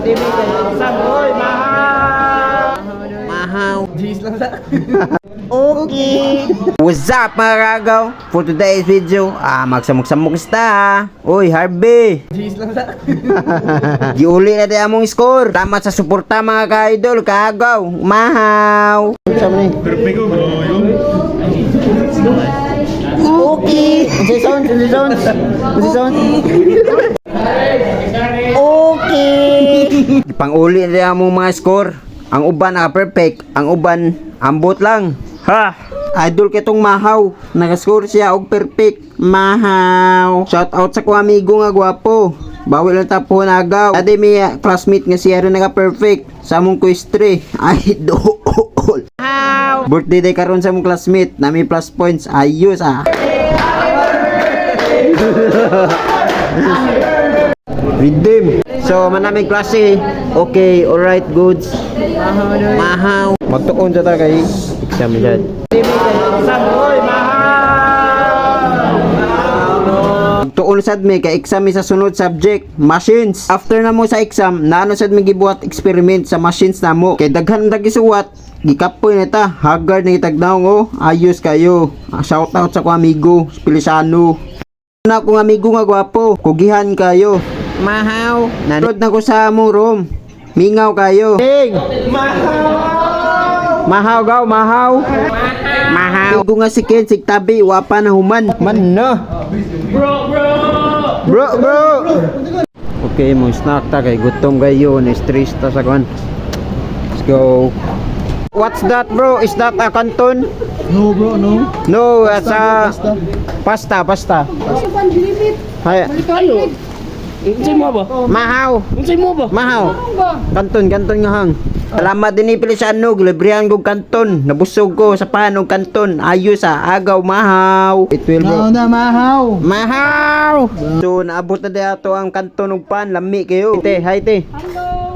Saboy, mahal! Mahaw. Jeez lang sa... Okay. What's up mga kagaw? For today's video, ah, magsamok-samok sta. Uy, Harvey. Jeez lang sa... Giuli na tayo among score. Tama sa suporta mga ka-idol, kagaw. Mahaw. Sama ni. Okay. Unsay sound? Unsay sound? Sound? Okay. Pang-uli na among mga score. Ang uban naka-perfect, ang uban ambot lang. Ha! Idol kitong mahaw. Naka-score siya og perfect. Mahaw. Shout out sa ko amigo nga gwapo. Bawal lang tapo na agaw. May ah, classmate nga siya rin naka-perfect. Sa among quiz 3. Idol. Birthday day karon sa among classmate. Na may plus points. Ayos ah. Redeem. So, manaming klase. Okay, alright, goods. Mahaw. Magtuon sa ta kay exam dyan. Saboy, mahal! Tuon sad mi kay exam sa sunod subject, machines. After na mo sa exam, naano sad mi gibuhat experiment sa machines namo. Kay daghan na gisuwat, gikapoy na ta. Haggard na itagnaong oh. Ayos kayo. Ah, Shout out sa ko amigo, Pilisano. Na kong amigo nga gwapo, kugihan kayo. Mahaw. Nanod na ko sa among room. Mingaw kayo. Ding! Mahaw gaw, mahaw. Mahaw. Amigo nga si Ken, sig tabi, wapa na human. Man na. Bro, bro! Bro, bro. Okay, mo snack ta kay gutom kayo, na stress ta sa kwan. Let's go. What's that, bro? Is that a canton? No, bro, no. No, it's a pasta, pasta. Hay, Unsay mo ba? mahaw, Unsay mo ba? mahaw. Kanton, kanton nga hang. Salamat din ni Pilisano, librihan ko kanton. Nabusog ko sa panong kanton. Ayos ah, agaw mahaw. It will bro. na, mahaw! Mahaw! So, naabot na dato ang kanton ug pan. Lami kayo. Te, hi te.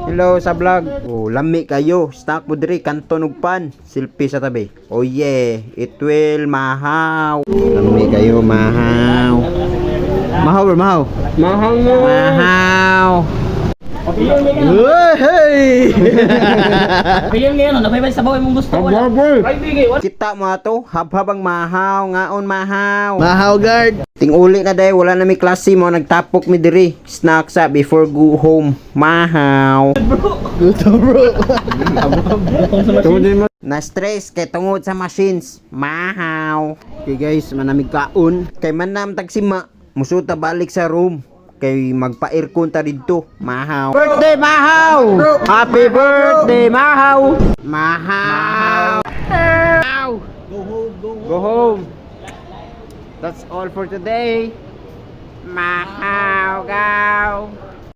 Hello sa vlog. Oh, lami kayo. Snack mo diri kanton ug pan. Selfie sa tabi. Oh yeah, it will mahaw. Lami kayo, mahaw. Mahaw bro, mahaw. Mahal mo! Mahaw. Hey! Pilin ngayon, napay sa baway mong gusto. Wala. Kita mo ato, habhabang mahaw, ngaon mahaw. Mahaw guard. Ting-uli na dahil wala na may klase mo, nagtapok mi diri. Snack sa before go home. Mahaw. Gusto bro. Na-stress kay tungod sa machines. Mahaw. Okay guys, manamig kaon. Kay manam tagsima, musuta balik sa room. Kay magpa-aircon ta didto. Mahaw. Birthday Mahaw! Happy birthday Mahaw! Mahaw! Mahaw! Go home, go home. Go home. That's all for today. Mahaw gaw.